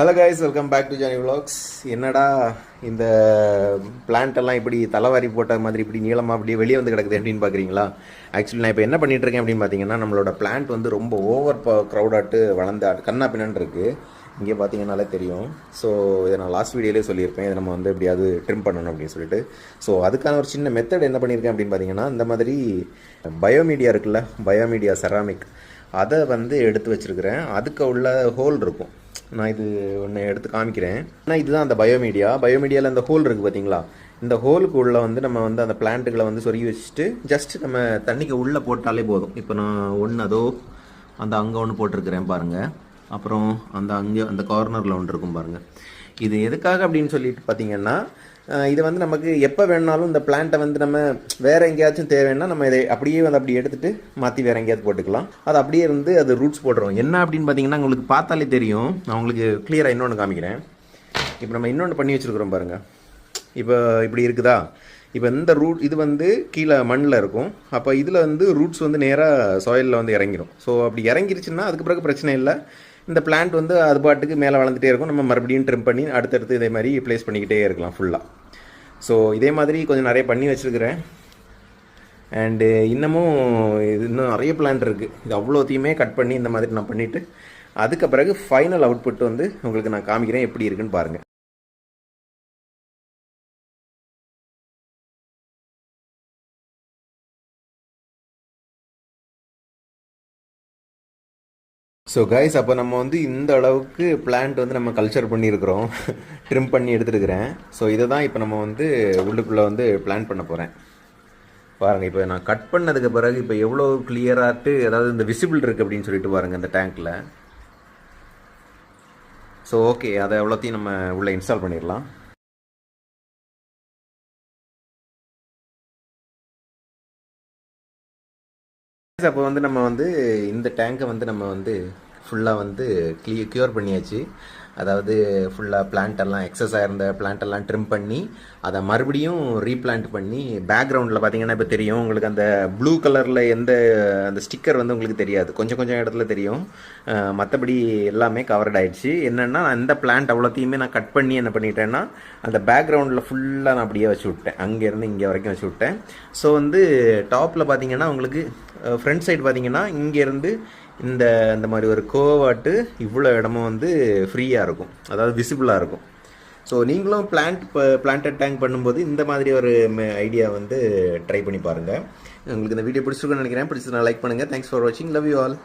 Hello guys welcome back to Johnny vlogs என்னடா இந்த பிளான்ட்டெல்லாம் இப்படி தலைவாரி போட்ட மாதிரி இப்படி நீளமாக அப்படியே வெளியே வந்து கிடக்குது அப்படின்னு பார்க்குறீங்களா ஆக்சுவலி நான் இப்போ என்ன பண்ணிகிட்ருக்கேன் இருக்கேன் அப்படின்னு பார்த்தீங்கன்னா நம்மளோட பிளான்ட் வந்து ரொம்ப ஓவர் க்ரௌடாட்டு வளர்ந்து கண்ணா பின்னான்னு இருக்குது இங்கே பார்த்தீங்கன்னாலே தெரியும். ஸோ இதை நான் லாஸ்ட் வீடியோலே சொல்லியிருப்பேன். இதை நம்ம வந்து எப்படியாவது ட்ரிம் பண்ணணும் அப்படின்னு சொல்லிட்டு. ஸோ அதுக்கான ஒரு சின்ன மெத்தட் என்ன பண்ணியிருக்கேன் அப்படின்னு பார்த்தீங்கன்னா இந்த மாதிரி பயோமீடியா இருக்குல்ல பயோமீடியா செராமிக் அதை வந்து எடுத்து வச்சிருக்கிறேன். அதுக்கு உள்ள ஹோல் இருக்கும். நான் இது ஒன்று எடுத்து காமிக்கிறேன். ஆனால் இதுதான் அந்த பயோமீடியா பயோமீடியாவில் அந்த ஹோல் இருக்குது பார்த்தீங்களா இந்த ஹோலுக்கு உள்ளே வந்து நம்ம வந்து அந்த பிளான்ட்டுகளை வந்து சொருகி வச்சுட்டு ஜஸ்ட் நம்ம தண்ணிக்கு உள்ளே போட்டாலே போதும். இப்போ நான் ஒன்று அதோ அந்த அங்கே ஒன்று போட்டிருக்கிறேன் பாருங்கள் அப்புறம் அந்த அங்கே அந்த கார்னரில் ஒன்று இருக்கும் பாருங்கள் இது எதுக்காக அப்படின்னு சொல்லிட்டு பார்த்தீங்கன்னா இது வந்து நமக்கு எப்போ வேணாலும் இந்த பிளான்ட்டை வந்து நம்ம வேற எங்கேயாச்சும் தேவைன்னா நம்ம இதை அப்படியே வந்து அப்படி எடுத்துட்டு மாற்றி வேற எங்கேயாவது போட்டுக்கலாம். அது அப்படியே இருந்து அது ரூட்ஸ் போடுறோம் என்ன அப்படின்னு பார்த்தீங்கன்னா உங்களுக்கு பார்த்தாலே தெரியும். நான் உங்களுக்கு கிளியராக இன்னொன்று காமிக்கிறேன். இப்போ நம்ம இன்னொன்று பண்ணி வச்சுருக்குறோம் பாருங்கள் இப்போ இப்படி இருக்குதா? இப்போ இந்த ரூட் இது வந்து கீழே மண்ணில் இருக்கும். அப்போ இதில் வந்து ரூட்ஸ் வந்து நேராக சாயிலில் வந்து இறங்கிடும் ஸோ அப்படி இறங்கிருச்சுன்னா அதுக்கு பிறகு பிரச்சனை இல்லை. இந்த பிளான்ட் வந்து அது பாட்டுக்கு மேலே வளர்ந்துட்டே இருக்கும். நம்ம மறுபடியும் ட்ரிம் பண்ணி அடுத்தடுத்து இதே மாதிரி ப்ளேஸ் பண்ணிக்கிட்டே இருக்கலாம் ஃபுல்லாக ஸோ இதே மாதிரி கொஞ்சம் நிறைய பண்ணி வச்சுருக்கிறேன். அண்டு இன்னமும் இது இன்னும் நிறைய பிளான்ட் இருக்குது இது அவ்வளோத்தையுமே கட் பண்ணி இந்த மாதிரி நான் பண்ணிவிட்டு அதுக்கு பிறகு ஃபைனல் அவுட்புட் வந்து உங்களுக்கு நான் காமிக்கிறேன் எப்படி இருக்குன்னு பாருங்கள் ஸோ கைஸ் அப்போ நம்ம வந்து இந்த அளவுக்கு பிளான்ட் வந்து நம்ம கல்ச்சர் பண்ணியிருக்கிறோம். ட்ரிம் பண்ணி எடுத்துருக்கிறேன். ஸோ இதை தான் இப்போ நம்ம வந்து உள்ளுக்குள்ளே வந்து பிளான் பண்ண போகிறேன் பாருங்கள் இப்போ நான் கட் பண்ணதுக்கு பிறகு இப்போ எவ்வளோ கிளியராட்டு அதாவது இந்த விசிபிள் இருக்குது அப்படின்னு சொல்லிட்டு பாருங்கள் இந்த டேங்க்கில் ஸோ ஓகே அதை எவ்வளோத்தையும் நம்ம உள்ளே இன்ஸ்டால் பண்ணிடலாம். அப்போ வந்து நம்ம வந்து இந்த டேங்கை வந்து நம்ம வந்து ஃபுல்லாக வந்து க்ளீ க்யூர் பண்ணியாச்சு. அதாவது ஃபுல்லாக பிளான்ட்டெல்லாம் எக்ஸஸ் ஆகிருந்த பிளான்ட்டெல்லாம் ட்ரிம் பண்ணி அதை மறுபடியும் ரீபிளான்ட் பண்ணி பேக்ரவுண்டில் பார்த்தீங்கன்னா இப்போ தெரியும். உங்களுக்கு அந்த ப்ளூ கலரில் எந்த அந்த ஸ்டிக்கர் வந்து உங்களுக்கு தெரியாது. கொஞ்சம் கொஞ்சம் இடத்துல தெரியும். மற்றபடி எல்லாமே கவர்ட் ஆகிடுச்சு என்னென்னா அந்த பிளான்ட் அவ்வளோத்தையுமே நான் கட் பண்ணி என்ன பண்ணிட்டேன்னா அந்த பேக்ரவுண்டில் ஃபுல்லாக நான் அப்படியே வச்சு விட்டேன். அங்கேருந்து இங்கே வரைக்கும் வச்சு விட்டேன். ஸோ வந்து டாப்பில் பார்த்தீங்கன்னா உங்களுக்கு ஃப்ரண்ட் சைடு பார்த்தீங்கன்னா இங்கேருந்து இந்த இந்த மாதிரி ஒரு கோவாட்டு இவ்வளோ இடமும் வந்து ஃப்ரீயாக இருக்கும். அதாவது விசிபிளாக இருக்கும். ஸோ நீங்களும் பிளான்ட் பிளான்டட் டேங்க் பண்ணும்போது இந்த மாதிரி ஒரு ஐடியா வந்து ட்ரை பண்ணி பாருங்கள் உங்களுக்கு இந்த வீடியோ பிடிச்சிருக்குன்னு நினைக்கிறேன். பிடிச்சதுனா லைக் பண்ணுங்கள் தேங்க்ஸ் ஃபார் வாட்சிங் லவ் யூ ஆல்